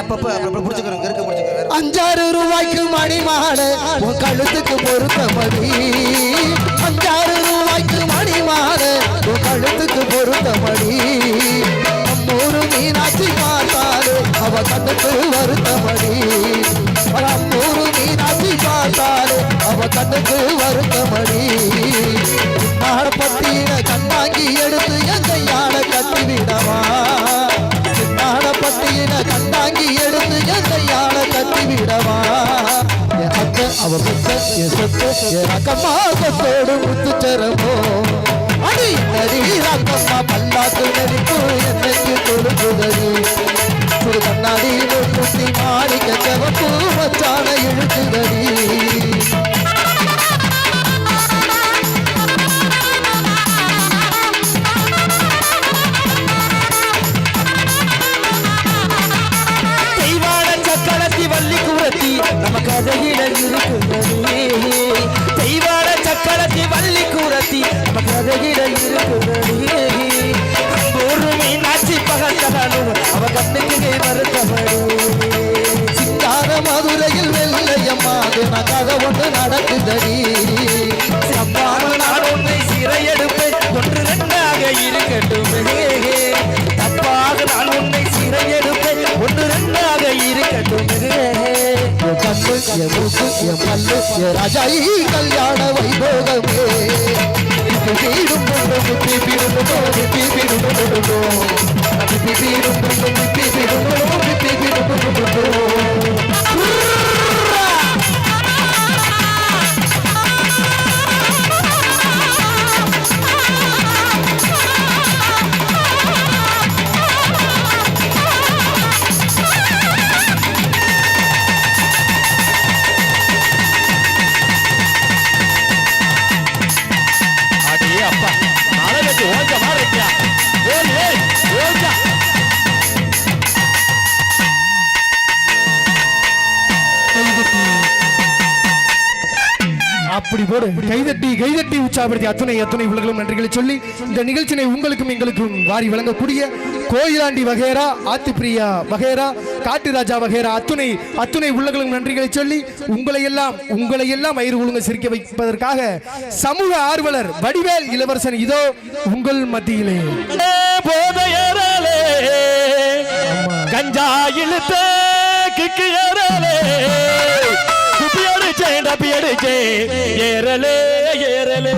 அப்பப்போ அப்பப்போ பிடிச்சிக்கிறோம் இருக்க பிடிச்சிக்கிறோம் அஞ்சாறு ரூபாய்க்கு மணி மாடு உன் கழுத்துக்கு பொருத்தபடி. அஞ்சாறு ரூபாய்க்கு மணி மாடு உன் கழுத்துக்கு பொருத்தபடி. நம்மூரு மீனாட்சி பார்த்தாரு அவ கண்ணுக்கு வருத்தபடி. நம்மூரு மீனாட்சி பார்த்தாரு அவ கண்ணுக்கு வருத்தபடி. மாடப்பட்டியில கண்ணாங்கி எடுத்து கண்ணாங்கி எடுத்து என் கையால கட்டி விடவா? என் அத்தை அவ பெத்த என் சொத்து என் அக்கம்மா சொத்தோடு முத்துச்சரமோ? அடி நடி அக்கம்மா பல்லாக்கு நடிப்பு என்னைக்கு கொடுக்குதடி சுடு கண்ணாடி முத்தி மாணிக்க செவப்பு மச்சான இழுக்குதடி. வெள்ளையம்மா ஒன்று நடக்குதடி சம்பான நான் உன்னை சிறையெடுப்பேன் ஒன்று ரெண்டாக இருக்கட்டுமே தப்பாக நான் உன்னை சிறையெடுப்பேன் ஒன்று ரெண்டாக இருக்கட்டுமே கண்ணு என் என் பல்லு என் ராஜாயி கல்யாண வைபோகமே இது அப்படி போடு. கைதட்டி கைதட்டி உற்சாகப்படுத்தி அத்துணை அத்துணை உலகளும் நன்றிகளை சொல்லி இந்த நிகழ்ச்சினை உங்களுக்கும் எங்களுக்கும் வாரி வழங்கக்கூடிய கோயிலாண்டி வகேரா ஆத்திப்பிரியா வகேரா காட்டுராஜா வகேரா அத்துணை அத்துணை உள்ளங்களும் நன்றிகளை சொல்லி உங்களை எல்லாம் உங்களை எல்லாம் வயிறு ஒழுங்க சிரிக்க வைப்பதற்காக சமூக ஆர்வலர் வடிவேல் இளவரசன் இதோ உங்கள் மத்தியிலே. போதையரலே கஞ்சா இழுத்த கிக்கு ஏறலே ஏறலே